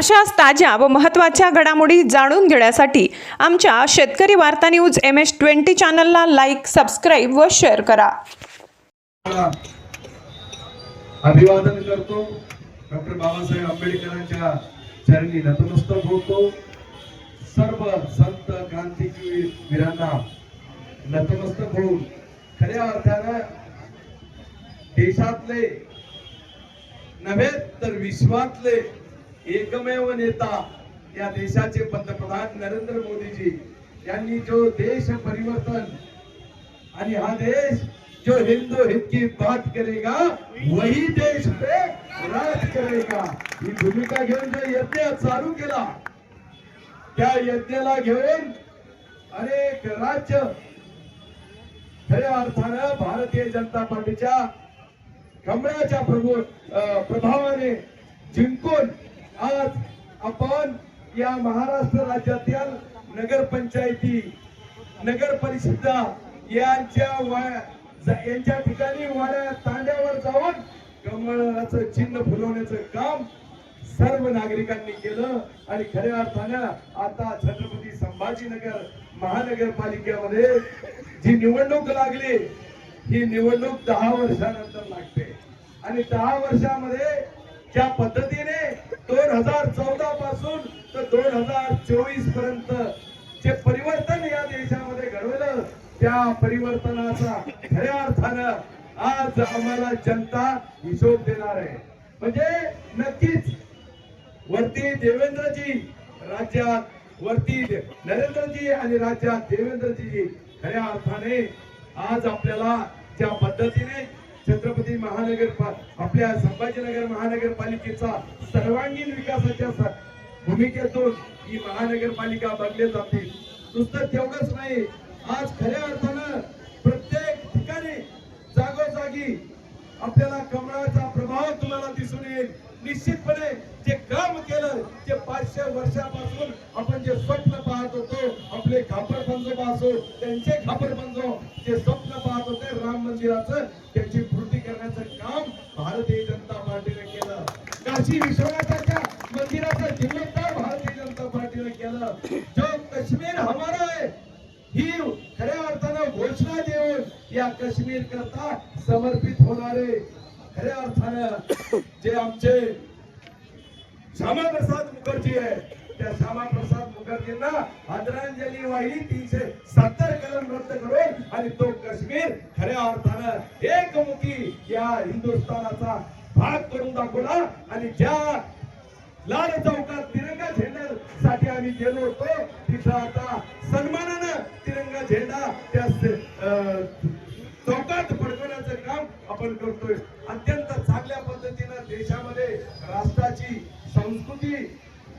अशाच ताज्या व महत्त्वाच्या घडामोडी जाणून घेण्यासाठी आमच्या शेतकरी वार्ता न्यूज एम एस ट्वेंटी चॅनलला लाईक सबस्क्राईब व शेअर करा. अभिवादन करतो डॉक्टर बाबासाहेब आंबेडकरांच्या चरणी नतमस्तक होतो. सर्व संत क्रांतिवीरांना नतमस्तक होऊन खऱ्या अर्थानं देशातले नव्हे तर विश्वातले एकमेव नेता या देशाचे पंतप्रधान नरेंद्र मोदीजी. यांनी जो देश परिवर्तन आणि हा देश जो हिंदू हित की बात करेगा वही देश पे राज करेगा. ही भूमिका घेऊन जो यज्ञ चालू केला त्या यज्ञाला घेऊन अनेक राज्य खऱ्या अर्थानं भारतीय जनता पार्टीच्या कमळाच्या प्रभू प्रभावाने जिंकून आज आपण या महाराष्ट्र राज्यातील नगरपंचायती नगर परिषदा यांच्या यांच्या ठिकाणी वाड्या तांड्यावर जाऊन कमळाचं चिन्ह फुलवण्याचं काम सर्व नागरिकांनी केलं. आणि खऱ्या अर्थानं आता छत्रपती संभाजीनगर महानगरपालिकेमध्ये जी निवडणूक लागली ही निवडणूक दहा वर्षानंतर लागते. आणि दहा वर्षामध्ये ज्या पद्धतीने दोन हजार चौदा पासून तर दोन हजार चोवीसपर्यंत जे परिवर्तन या देशामध्ये घडवलं त्या परिवर्तनाचा खऱ्या अर्थानं आज आम्हाला जनता हिशोब देणार आहे. म्हणजे नक्कीच वरती देवेंद्रजी राज्यात वरती नरेंद्रजी आणि राज्यात देवेंद्रजी खऱ्या अर्थाने आज आपल्याला ज्या पद्धतीने छत्रपती महानगर आपल्या संभाजीनगर महानगरपालिकेचा सर्वांगीण विकासाच्या भूमिकेतून ही महानगरपालिका बनले जातील नुसतं तेवढंच नाही आज खऱ्या अर्थानं प्रत्येक ठिकाणी जागोजागी आपल्याला कमळाचा प्रभाव तुम्हाला दिसून येईल. निश्चितपणे जे काम केलं जे पाचशे वर्षापासून आपण जे स्वप्न पाहत होतो आपले खापर पंजोबा असो त्यांचे खापर पंजो जे स्वप्न पाहत होते राम मंदिराचं त्याची पूर्ती करण्याचं काम भारतीय जनता पार्टीने केलं. काशी विश्वनाथाच्या मंदिराचं जीर्णोद्धार भारतीय जनता पार्टीने केलं. जो काश्मीर हमारा आहे ही खऱ्या अर्थानं घोषणा देऊन या काश्मीर करता समर्पित होणारे खऱ्या अर्थानं जे आमचे श्यामाप्रसाद मुखर्जी आहे त्या श्यामाप्रसाद मुखर्जींना आदरांजली वाहिली तीनशे सत्तर कलम रद्द करून आणि तो काश्मीर खऱ्या अर्थानं एकमुखी या हिंदुस्थानाचा भाग करून दाखवला आणि ज्या लाल चौकात तिरंगा झेंड्यासाठी आम्ही गेलो होतो तिथं आता सन्मानानं तिरंगा झेंडा त्या स- अं, चौकात फडकवण्याचं काम आपण करतोय. अत्यंत चांगल्या पद्धतीनं देशामध्ये राष्ट्राची संस्कृती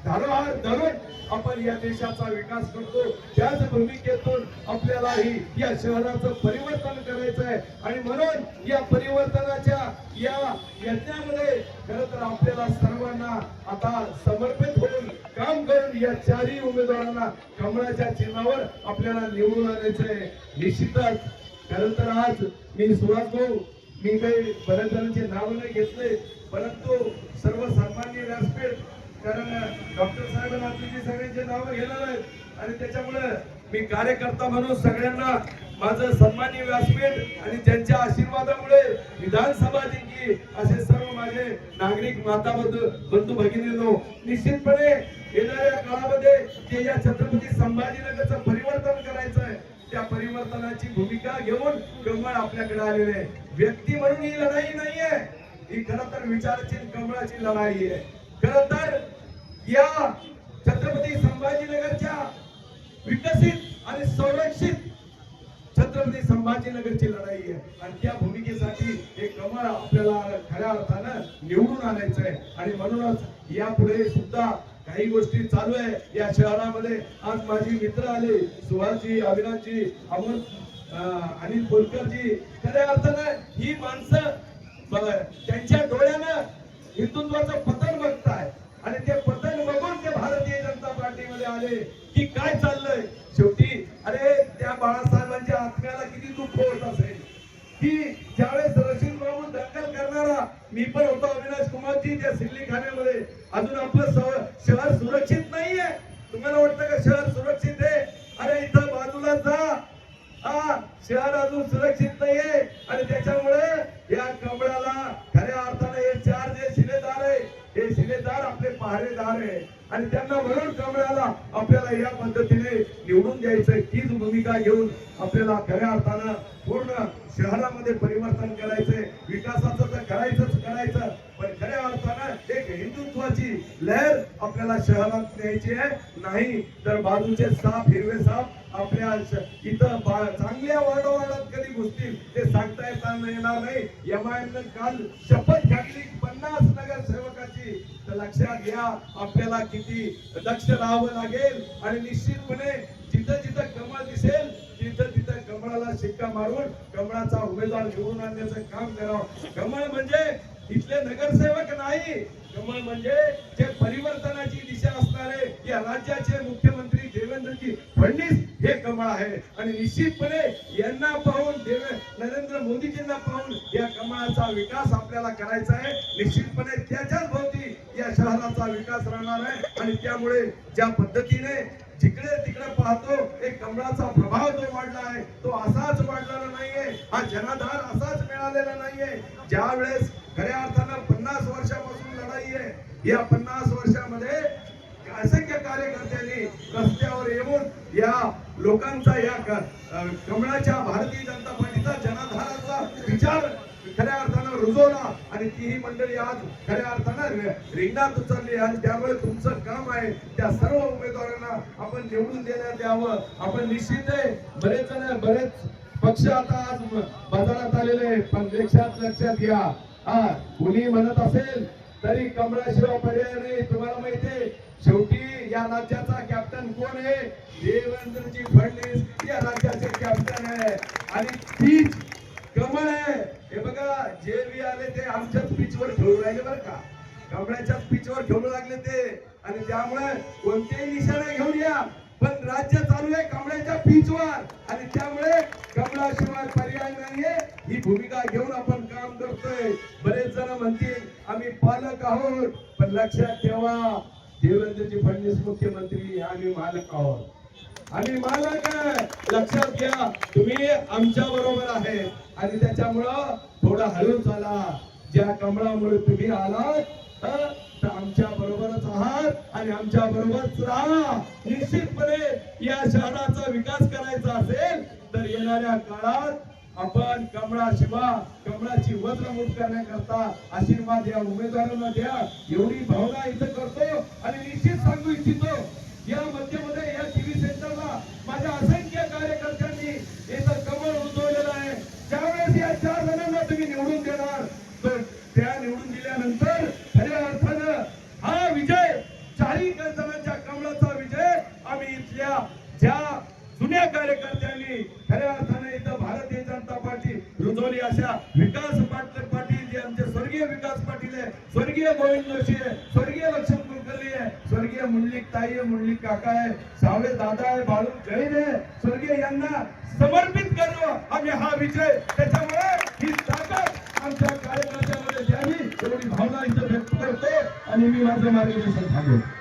धरोहर धरून आपण या देशाचा विकास करतो. त्याच भूमिकेतून आपल्यालाही या शहराचं परिवर्तन करायचं आहे. आणि म्हणून या परिवर्तनाच्या या यज्ञामध्ये खर तर आपल्याला सर्वांना आता समर्पित होऊन काम करून या चारही उमेदवारांना कमळाच्या चिन्हावर आपल्याला निवडून आणायचं आहे. निश्चितच. खरं तर आज मी सुहास भाऊ मी काही बऱ्याच जणांचे नाव नाही घेतले परंतु सर्वसामान्य व्यासपीठ कारण डॉक्टर साहेबांना तुझी सगळ्यांचे नाव घेणार आहेत. आणि त्याच्यामुळे मी कार्यकर्ता म्हणून सगळ्यांना माझं सन्मान्य व्यासपीठ आणि त्यांच्या आशीर्वादामुळे विधानसभा जिंकली असे सर्व माझे नागरिक माता बंधू बंधू भगिनींनो निश्चितपणे येणाऱ्या काळामध्ये जे या छत्रपती संभाजीनगरचं परिवर्तन करायचं आहे त्या परिवर्तनाची भूमिका घेऊन कमळ आपल्याकडे आलेले आहे. व्यक्ती म्हणून ही लढाई नाहीये. ही खरं तर विचाराची कमळाची लढाई आहे. खर तर या छत्रपती संभाजीनगरच्या विकसित आणि संरक्षित छत्रपती संभाजीनगरची लढाई आहे. आणि त्या भूमिकेसाठी हे कमळ आपल्याला खऱ्या अर्थानं निवडून आणायचं आहे आणि म्हणूनच यापुढे सुद्धा काही गोष्टी चालू आहे. या शहरामध्ये आज माझी मित्र आले सुहासजी अविनाशजी अमोल अं, अनिल बोलकरजी. खऱ्या अर्थानं ही माणसं त्यांच्या डोळ्यानं हिंदुत्वाचं होता. मी पण होतो अविनाश कुमारजी त्या सिल्लीखान्यामध्ये अजून आपलं शहर सुरक्षित नाहीये. तुम्हाला वाटतं का शहर सुरक्षित आहे? अरे इथं बाजूला जा. हा शहर अजून सुरक्षित नाहीये. आणि त्याच्यामुळे या कमळाला खऱ्या अर्थाने हे चार जे शिलेदार आहे हे शिलेदार आपले पहारेदार आहे. आणि त्यांना म्हणून कमळाला आपल्याला या पद्धतीने निवडून द्यायचं तीच भूमिका घेऊन आपल्याला खऱ्या अर्थानं पूर्ण शहरामध्ये परिवर्तन करायचंय. विकासाचं तर करायचंच करायचं. पण खऱ्या अर्थानं एक हिंदुत्वाची लहर आपल्याला शहरात न्यायची आहे. नाही तर बाजूचे साप हिरवे साप आपल्या इथं बा- चांगल्या वाडोवाडात कधी घुसतील ते सांगता येता येणार नाही. एमआयएमनं काल शपथ घातली पन्नास नगरसेवकाची. तर लक्षात घ्या आपल्याला किती दक्ष राहावं लागेल. आणि निश्चितपणे जिथं जिथं कमळ दिसेल तिथं तिथं कमळाला शिक्का मारून कमळाचा उमेदवार निवडून आणण्याचं काम करावं. कमळ म्हणजे इथले नगरसेवक नाही. कमळ म्हणजे जे परिवर्तनाची दिशा असणारे या राज्याचे मुख्यमंत्री देवेंद्रजी फडणवीस हे कमळ आहे. आणि निश्चितपणे यांना पाहून देव नरेंद्र मोदीजींना पाहून या कमळाचा विकास आपल्याला करायचा आहे. निश्चितपणे त्याच्याच भोवती या शहराचा विकास राहणार आहे. आणि त्यामुळे ज्या पद्धतीने जिकडे तिकडे पाहतो एक कमळाचा प्रभाव जो वाढला आहे तो असाच वाढलेला नाहीये. हा जनाधार असाच मिळालेला नाहीये. ज्या वेळेस खऱ्या अर्थानं पन्नास वर्षापासून लढाई आहे या पन्नास वर्षामध्ये असंख्य कार्यकर्त्यांनी रस्त्यावर येऊन या लोकांचा या कमळाच्या भारतीय जनता रुजवला आणि तीही मंडळी आज खऱ्या अर्थानं रिंगणात उचलली आणि त्यामुळे तुमचं काम आहे त्या सर्व उमेदवारांना आपण निवडून देण्यात यावं. आपण निश्चित आहे. बरेच जण बरेच पक्ष आता आज बाजारात आलेले पण लक्षात लक्षात घ्या. हा कुणी म्हणत असेल तरी कमळाशिवाय पर्याय नाही. तुम्हाला माहितीये शेवटी या राज्याचा कॅप्टन कोण आहे? देवेंद्रजी फडणवीस या राज्याचे कॅप्टन आहे आणि तीच कमळ आहे हे बघा जे बी आले ते आमच्याच पिचवर खेळू राहिले बरं का? कमळ्याच्याच पिचवर खेळू लागले ते. आणि त्यामुळे कोणतेही निशाणा घेऊन या पण राज्य चालू आहे कमळ्याच्या पिचवर. आणि त्यामुळे कमळाशिवाय पर्याय नाहीये. ही भूमिका घेऊन आपण काम करतोय. बरेच जण म्हणतील आम्ही पालक आहोत. पण लक्षात ठेवा देवेंद्रजी फडणवीस मुख्यमंत्री आम्ही मालक आहोत. आम्ही मालक आहे लक्षात घ्या तुम्ही आमच्या बरोबर आहे. आणि त्याच्यामुळं थोडा हळू चाला. ज्या कमळामुळे तुम्ही आलात तर आमच्या बरोबरच आहात आणि आमच्या बरोबरच राहा. निश्चितपणे या शहराचा विकास करायचा असेल तर येणाऱ्या काळात आपण कमळा शिवा कमळाची वज्रमूट करण्याकरता आशीर्वाद या उमेदवारांना द्या. एवढी भावना इथं करतो आणि निश्चित सांगू इच्छितो या मध्यमध्ये या टीव्ही सेंटरला माझ्या असंख्य कार्यकर्त्यांनी इथं कमळ उद्भवलेलं आहे ज्यावेळेस या चार जणांना तुम्ही निवडून देणार तर त्या निवडून दिल्यानंतर खऱ्या अर्थानं हा विजय चारही जणांच्या कमळाचा विजय आम्ही इथल्या ज्या जुन्या कार्यकर्त्यांनी खऱ्या अर्थाने इथं भारतीय जनता पार्टी रुजवली अशा विकास पाटील पाटील जे आमचे स्वर्गीय विकास पाटील आहे स्वर्गीय गोविंद जोशी आहे स्वर्गीय लक्ष्मण कुलकर्णी आहे स्वर्गीय मुंडलिक ताई आहे मुंडलिक काका आहे सावळे दादा आहे बाळू जैन आहे स्वर्गीय यांना समर्पित करणं आम्ही हा विजय. त्याच्यामुळे ही ताकद आमच्या कार्यकर्त्यामध्ये द्यावी एवढी भावना इथं व्यक्त करतो आणि मी माझं मार्गदर्शन थांबवतो